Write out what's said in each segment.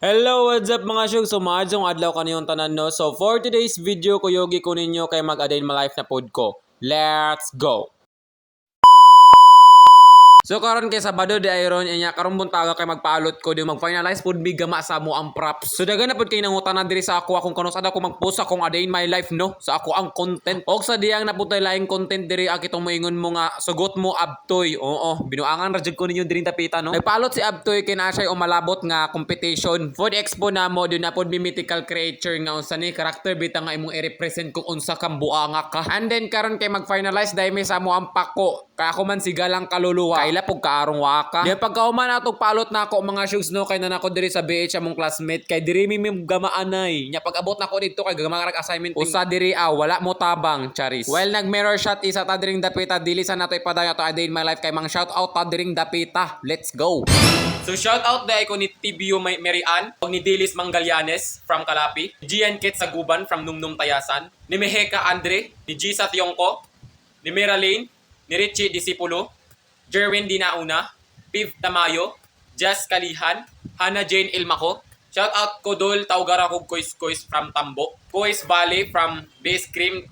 Hello, what's up mga shug? So, maadzong adlaw kaniyong tanan no. So, for today's video, kuyogi ko ninyo kay mag-adain ma life na pod ko. Let's go! So karon kay Sabado di ayron inya karon buntaga kay magpaalot ko di mag-finalize pud big gama sa mo ang props. So dagan na pud kay nangutanan diri sa ako akong kanus ada ko mag-post akong a day in my life no sa ako ang content. Og sa diyang naputay laing content diri aki tong moingon mo nga sugot mo abtoy. Oo, binuangan ra jud ko ninyo diri tapita no. Nagpaalot si abtoy kay na siya umalabot nga competition. Food expo na mo dun na pud mythical creature nga unsa ni karakter bita nga imong i-represent kung unsa kang buanga ka. And then karon kay mag-finalize dahil may sa mo ang pako. Kaya ako man sigalang kaluluwa. Kaila pug kaarong waka. Di pagkauman atong palot na ako mga shoes no kay na nako diri sa BH among classmate kay diri mi mi gamaanay. Nya pag abot nako dito kay gamarag assignment. Usa diri ah wala mo tabang charis. Well nag mirror shot isa ta diring dapita dili sa nato ipadayon to in my life kay mang shout out ta diring dapita. Let's go. So shout out dai ko ni TBU May Marian, o ni Dilis Mangalyanes from Kalapi, Gian Kit Saguban from Numnum Tayasan, ni Meheka Andre, ni Gisa Tiongko, ni Mira Lane, ni Richie Disipulo, Jerwin Dinauna, Piv Tamayo, Jess Kalihan, Hannah Jane Ilmaco, shout out ko Dol Taugara kog Kois Kois from Tambo, Kois Valley from Base Cream,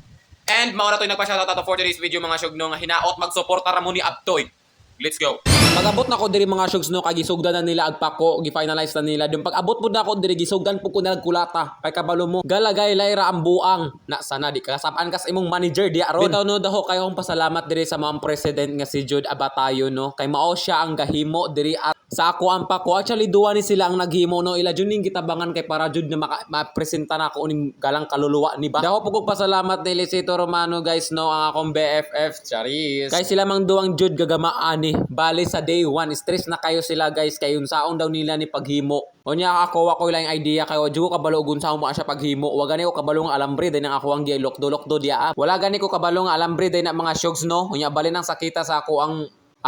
and mauna to nagpa-shoutout ato for today's video mga syugno nga hinaot magsuporta ra ni Abtoy. Let's go. Pag-abot na ko diri mga shugs no kay gisugdan na nila agpako, gi-finalize na nila. Dum pag-abot pud na ko diri gisugdan pud ko na kulata. Kay kabalo mo, galagay layra ang buang. Na sana di kasabaan kas imong manager di aron. Bitaw no daho kayo akong pasalamat diri sa mga president nga si Jude Abatayo no. Kay mao siya ang gahimo diri at sa ako ang pako. Actually duwa ni sila ang naghimo no. Ila jud ning gitabangan kay para jud na mapresenta na ako ning galang kaluluwa ni ba. Daho pud kog pasalamat ni Lisito Romano guys no ang akong BFF. Charis. Kay sila mang duwang jud gagamaan ni. Bali sa day 1 stress na kayo sila guys kay yung saon daw nila ni paghimo. O niya ako ako lang idea kayo jugo kabalo gun sa mo siya paghimo. Wa gani ko kabalo nga alambre din ang ako ang gilokdo lokdo dia. Wala gani ko kabalo nga alambre din na mga shogs no. Unya bali nang sakita sa ako ang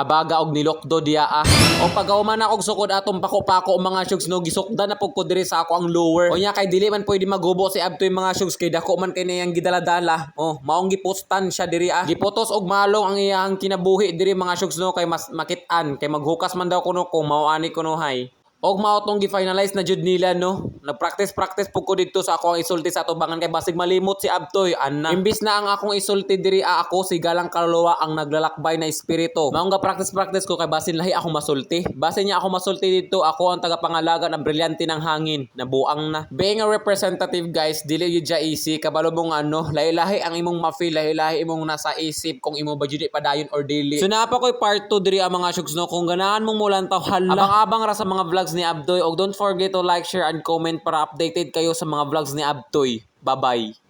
abaga og nilokdo dia ah. O pagawa man ako og sukod atong pako-pako mga shugs no gisukdan na pug ko diri sa ako ang lower. O nya kay dili man pwede magubo si Abtoy mga shugs kay dako man kay niyang gidala-dala. O maong gipostan siya diri ah. Gipotos og malong ang iyang kinabuhi diri mga shugs no kay mas makit-an kay maghukas man daw kuno kung mao ani kuno hay. Og mao tong gi-finalize na jud nila no. Nag-practice-practice pug ko dito sa ako isulti sa tubangan kay basig malimot si Abtoy anna. Imbis na ang akong isulti diri a ako si galang kaluluwa ang naglalakbay na espiritu. Mao nga practice-practice ko kay basin lahi ako masulti. Basin niya ako masulti dito ako ang tagapangalaga ng brilyante ng hangin na buang na. Being a representative guys, dili yun siya easy. Kabalo mong ano, lahi-lahi ang imong ma-feel, lahi-lahi imong nasa isip kung imo ba jud padayon or dili. So napa ko'y part 2 diri ang mga shugs no kung ganahan mong mulantaw hala. Abang-abang ra sa mga vlogs ni Abdoy og don't forget to like, share and comment para updated kayo sa mga vlogs ni Abdoy. Bye-bye.